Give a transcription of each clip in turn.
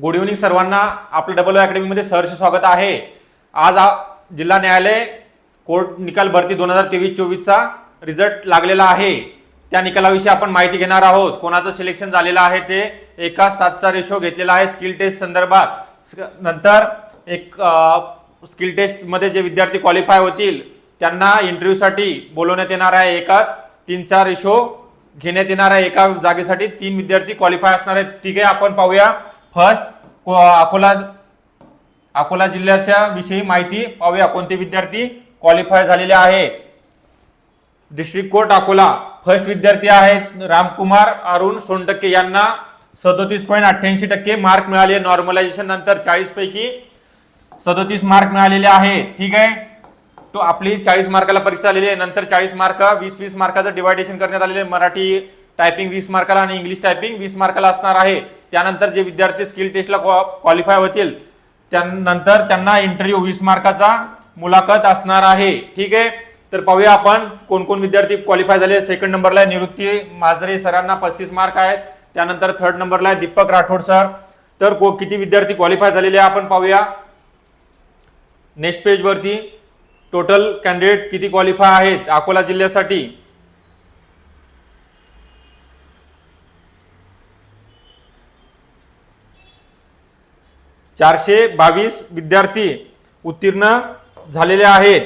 Good evening सर्वांना. आपलं double अकॅडमीमध्ये सहर्ष स्वागत आहे. आज आ- जिल्हा न्यायालय कोर्ट निकाल भरती दोन हजार तेवीस चोवीसचा रिझल्ट लागलेला आहे. त्या निकालाविषयी आपण माहिती घेणार आहोत. कोणाचं सिलेक्शन झालेलं आहे ते एका सातचा रेशो घेतलेला आहे. स्किल टेस्ट संदर्भात. नंतर एक स्किल टेस्टमध्ये जे विद्यार्थी क्वालिफाय होतील त्यांना इंटरव्ह्यूसाठी बोलवण्यात येणार आहे. एकाच तीनचा रेशो घेण्यात येणार आहे. एका जागेसाठी तीन विद्यार्थी क्वालिफाय असणार आहेत. ठीक आहे आपण पाहूया. फर्स्ट अकोला अकोला जिल्ह्याच्या विषयी माहिती पाहूया. कोणते विद्यार्थी क्वालिफाय झालेले आहे? District court Akola. फर्स्ट विद्यार्थी आहेत रामकुमार अरुण सोनटक्के यांना सदोतीस पॉईंट अठ्ठ्याऐंशी टक्के मार्क मिळाले. नॉर्मलायझेशन नंतर चाळीस पैकी सदोतीस मार्क मिळालेले आहे. ठीक आहे? तो आपली चाळीस मार्काला परीक्षा आलेली आहे. नंतर चाळीस मार्क वीस वीस मार्काचं डिवायडेशन करण्यात आलेले आहे. मराठी टायपिंग वीस मार्काला आणि इंग्लिश टायपिंग वीस मार्काला असणार आहे. त्यानंतर जे विद्यार्थी स्किल टेस्टला क्वालिफाय होतील त्यानंतर त्यांना इंटरव्ह्यू वीस मार्काचा मुलाखत असणार आहे. ठीक आहे? तर पाहूया आपण कोण कोण विद्यार्थी क्वालिफाय झाले. सेकंड नंबरला निवृत्ती माजरे सरांना पस्तीस मार्क आहेत. त्यानंतर थर्ड नंबरला आहे दीपक राठोड सर. तर को- किती विद्यार्थी क्वालिफाय झालेले आहे आपण पाहूया. नेक्स्ट पेजवरती टोटल कॅन्डिडेट किती क्वालिफाय आहेत? अकोला जिल्ह्यासाठी चारशे बावीस विद्यार्थी उत्तीर्ण झालेले आहेत.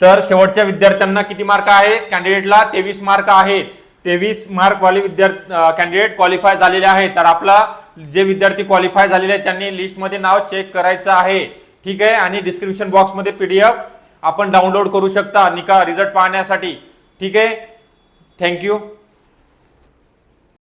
तर शेवटच्या विद्यार्थ्यांना किती मार्क आहेत? कॅन्डिडेटला तेवीस मार्क आहेत. तेवीस मार्कवाले विद्यार्थी कॅन्डिडेट क्वालिफाय झालेले आहेत. तर आपला जे विद्यार्थी क्वालिफाय झालेले आहेत त्यांनी लिस्टमध्ये नाव चेक करायचं आहे. ठीक आहे? आणि डिस्क्रिप्शन बॉक्समध्ये पी डी एफ आपण डाउनलोड करू शकता. निका रिझल्ट पाहण्यासाठी. ठीक आहे? थँक्यू